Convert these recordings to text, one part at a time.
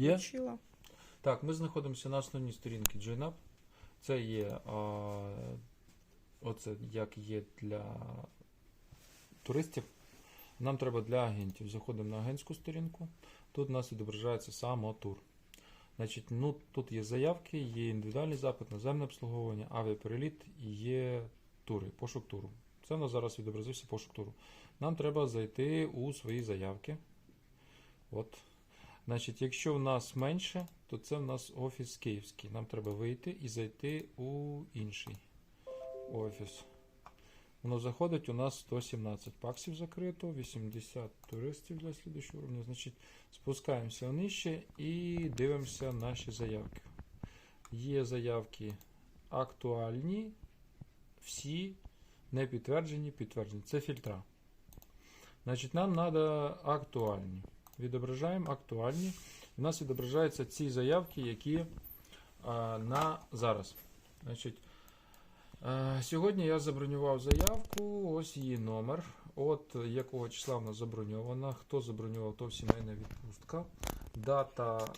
Є? Включила. Так, ми знаходимося на основній сторінці JoinUp. Це є а, оце як є для туристів. Нам треба для агентів. Заходимо на агентську сторінку. Тут у нас відображається самотур. Значить, ну, тут є заявки, є індивідуальний запит, наземне обслуговування, авіапереліт і є тури, пошук туру. Це у нас зараз відобразився пошук туру. Нам треба зайти у свої заявки. От. Значить, якщо в нас менше, то це в нас офіс київський. Нам треба вийти і зайти у інший офіс. Воно заходить у нас 117 паксів закрито, 80 туристів для слідчого уровня. Значить, спускаємося нижче і дивимося наші заявки. Є заявки актуальні, всі не підтверджені, підтверджені. Це фільтра. Значить, нам треба актуальні. Відображаємо актуальні. У нас відображаються ці заявки, які а, на зараз. Значить, е, сьогодні я забронював заявку, ось її номер. От якого числа вона заброньована. Хто забронював, то сімейна відпустка. Дата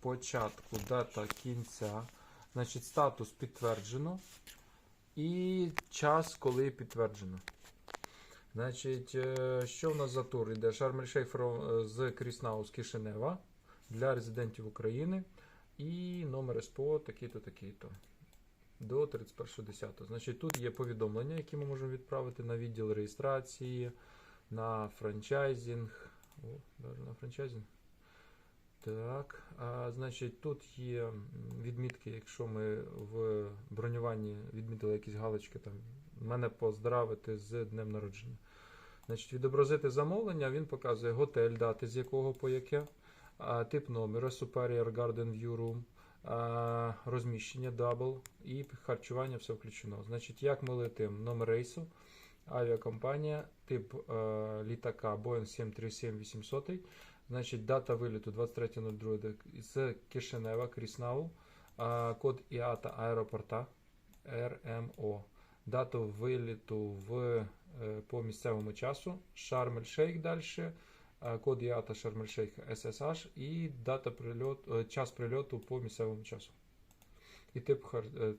початку, дата кінця. Значить, статус підтверджено. І час, коли підтверджено. Значить, е, що в нас за тур? Іде Шармель Шейх е, з Кріснау з Кишинева для резидентів України. І номер СПО такий-то, такий-то. До 31.10. Значить, тут є повідомлення, які ми можемо відправити на відділ реєстрації, на франчайзинг. О, навіть на франчайзинг. Так, а, значить, тут є відмітки, якщо ми в бронюванні відмітили якісь галочки, там мене поздравити з днем народження. Значить, відобразити замовлення, він показує готель, дати з якого по яке, тип номера, Superior Garden View Room, розміщення Double і харчування все включено. Значить, як ми летимо? Номер рейсу, авіакомпанія, тип е, літака Boeing 737-800, значить, дата виліту 23.02 з Кишинева, Кріснау, код ІАТА аеропорта РМО. Дату виліту в, е, по місцевому часу, Шармель Шейх далі, е, код ІАТА Шармель Шейх SSH і дата прильоту, е, час прильоту по місцевому часу. І тип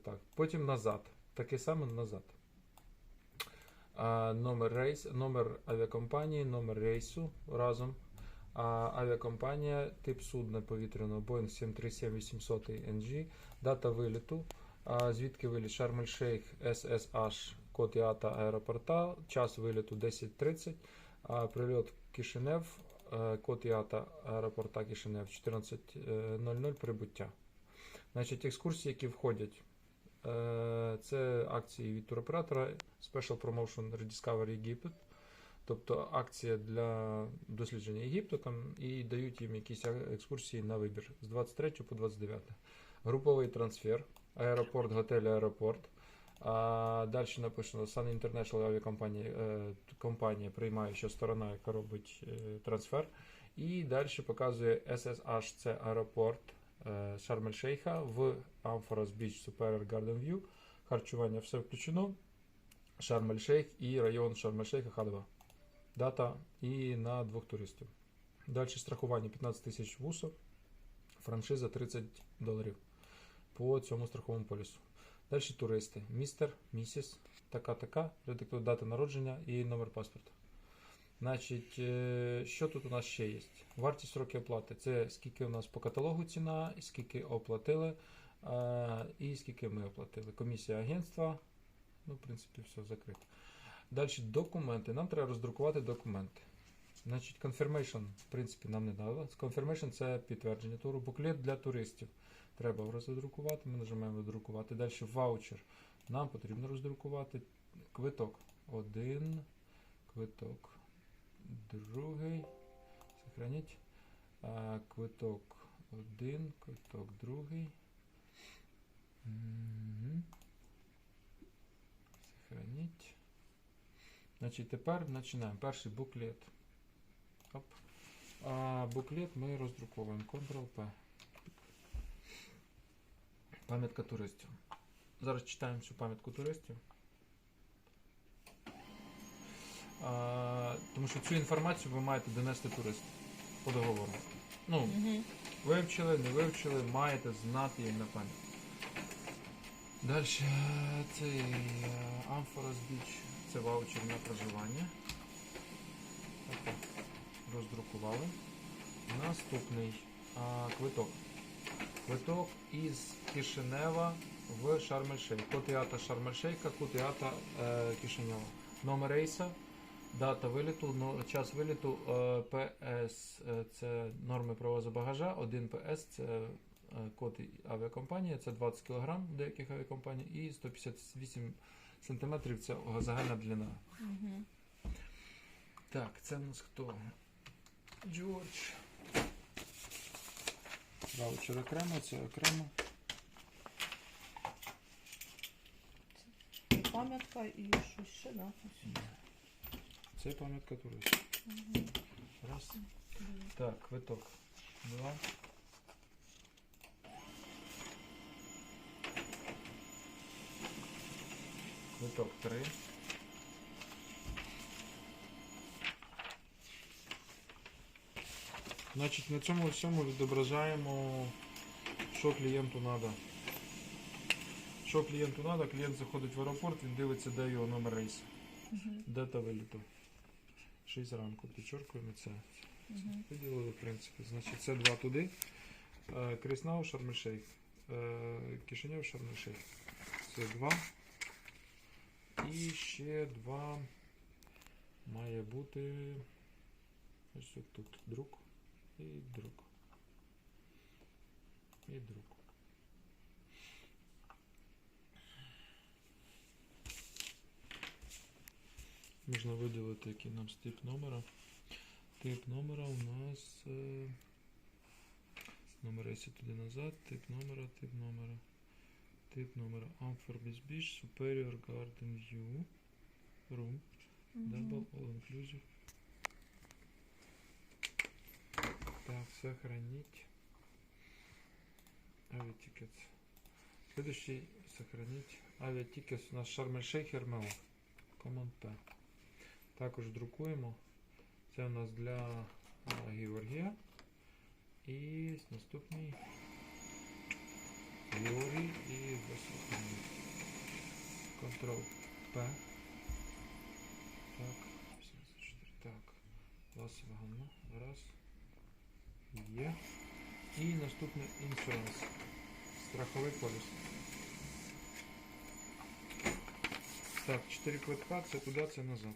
так. Потім назад. Таке саме назад. Номер рейс, номер авіакомпанії, номер рейсу разом. А, авіакомпанія, тип судна повітряного Boeing 737-800 NG, дата виліту, а, звідки виліт Шармель Шейх SSH, код ІАТА аеропорта, час виліту 10.30, а, прильот Кишинев, е, код ІАТА аеропорта Кишинев 14.00 прибуття. Значить, екскурсії, які входять, е, це акції від туроператора Special Promotion Rediscover Єгипет. Тобто акція для дослідження Єгипту там і дають їм якісь екскурсії на вибір з 23 по 29. Груповий трансфер, аеропорт, готель, аеропорт. А далі написано Sun International авіакомпанія е, компанія, приймаюча сторона, яка робить е, трансфер. І далі показує SSH, аеропорт е, Шармель Шейха в Амфорас Біч Superior Garden View. Харчування все включено. Шармель Шейх і район Шармель Шейха Х2. Дата і на двох туристів. Далі страхування 15 тисяч вусов, франшиза 30 доларів по цьому страховому полісу. Далі туристи. Містер, місіс, така-така, редактор дата народження і номер паспорта. Значить, е, що тут у нас ще є? Вартість роки оплати. Це скільки у нас по каталогу ціна, скільки оплатили, е, і скільки ми оплатили. Комісія агентства. Ну, в принципі, все закрито. Далі документи. Нам треба роздрукувати документи. Значить, confirmation, в принципі, нам не дали. Confirmation це підтвердження туру. Буклет для туристів. Треба роздрукувати. Ми нажимаємо роздрукувати. Далі ваучер. Нам потрібно роздрукувати квиток. Один. Квиток. Другий. Сохраніть. Квиток один. Квиток другий. Сохраніть. Значить, тепер починаємо. Перший буклет. Оп. А буклет ми роздруковуємо. Ctrl-P. Пам'ятка туристів. Зараз читаємо всю пам'ятку туристів. А, тому що цю інформацію ви маєте донести туристу по договору. Ну, Угу. вивчили, не вивчили, маєте знати їм на пам'ять. Далі цей е, Амфорас Біч, це ваучер на проживання. Так, роздрукували. Наступний а, квиток. Квиток із Кишинева в Шарм-Ель-Шейх. Шарм-Ель-Шейха, Котеата е, Кишинева. Номер рейса, дата виліту, но- час виліту е, ПС е, це норми провозу багажа, 1 ПС це е, код авіакомпанії, це 20 кг деяких авіакомпаній і 158 см це загальна длина. Угу. Так, це в нас хто? Джордж. Ваучер окремо, це окремо. Пам'ятка і щось ще, да? Це пам'ятка туриста. Угу. Раз. Так, квиток. Два. Квиток три. Значить, на цьому всьому відображаємо, що клієнту треба. Що клієнту треба, клієнт заходить в аеропорт, він дивиться, де його номер рейсу, Угу. дата виліту. 6 ранку, підчоркуємо це. Угу. Поділили, в принципі. Значить, це два туди. Е, Кріснау, Шарм-Ель-Шейх. Е, Кишинев, Шарм-Ель-Шейх. Це два. І ще два має бути. Ось тут друк і друк. І друк. Можна виділити, який нам тип номера. Тип номера у нас. Е, номер якщо туди назад, тип номера, тип номера. Тип номера Amphor Beach, Superior Garden View. Room. Double All Inclusive. Так, сохранить. Авиатикет. Следующий сохранить. Авиатикет у нас Шарм-Ель-Шейх РМО. Також друкуємо. Це у нас для Георгія. І наступний Георгій і наступний Ctrl P. Так, 84. Так. Ласова ганна. Раз. Є. І наступний іншуранс. Страховий поліс. Так, 4 квитка, це туди, це назад.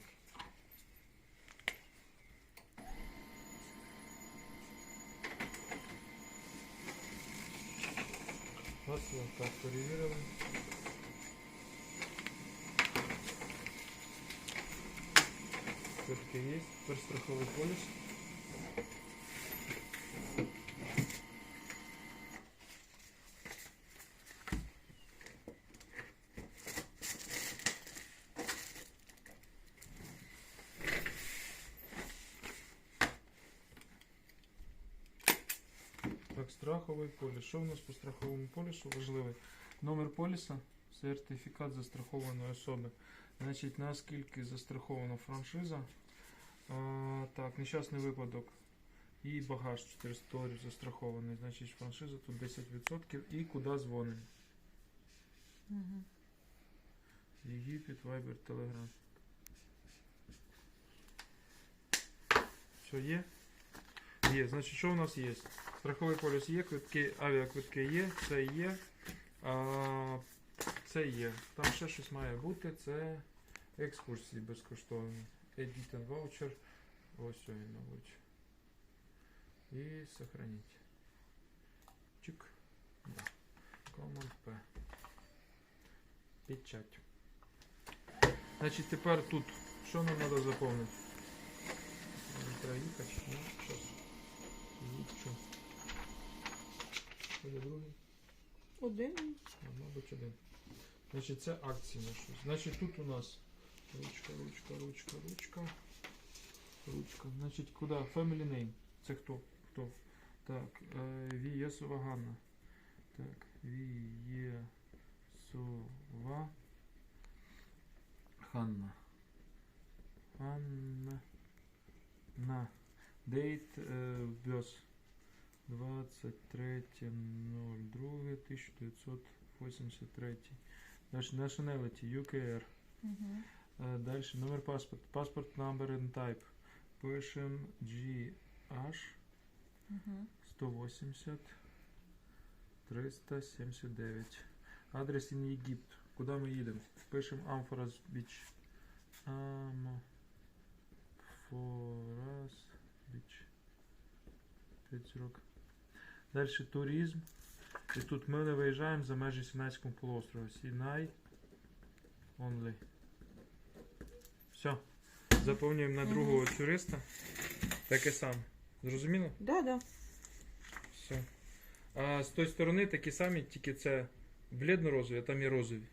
Раз, так, перевірили. Квитки є. Тепер страховий поліс. Так, страховий поліс. Що в нас по страховому полісу важливий? Номер поліса, сертифікат застрахованої особи. Значить, наскільки застрахована франшиза. А, так, нещасний випадок. І багаж 400 доларів застрахований. Значить, франшиза тут 10%. І куди дзвонимо? Угу. Єгипет, Вайбер, Телеграм. Все є? Є. Значить, що у нас є? Страховий поліс є, квитки, авіаквитки є, це є. А, це є. Там ще щось має бути. Це екскурсії безкоштовні. And voucher. Ось він, мабуть. І сохраніть. Чик. Да. Command P. Печать. Значить, тепер тут що нам треба заповнити? Може, Їдчу. Буде другий? Один. А, мабуть, один. Значить, це акції на щось. Значить, тут у нас ручка, ручка, ручка, ручка. Ручка. Значить, куди? Family name. Це хто? Хто? Так, е, Вієсова Ганна. Так, Вієсова Ханна. Ханна. На. Дейт е, вбьос. 23.02.1983. Далі Nationality, UKR. Угу. Е, Далі номер паспорт. Паспорт number and type. Пишем GH Угу. 180 379. Адрес in Єгипт. Куди ми їдемо? Пишемо Амфорас Біч. Амфорас Біч. 5 років. Далі туризм. І тут ми не виїжджаємо за межі Сінайського полуострова. Сінай. Only. Все. Заповнюємо на другого туриста. Таке саме. Зрозуміло? Да, да. Все. А з тої сторони такі самі, тільки це бледно-розові, а там і розові.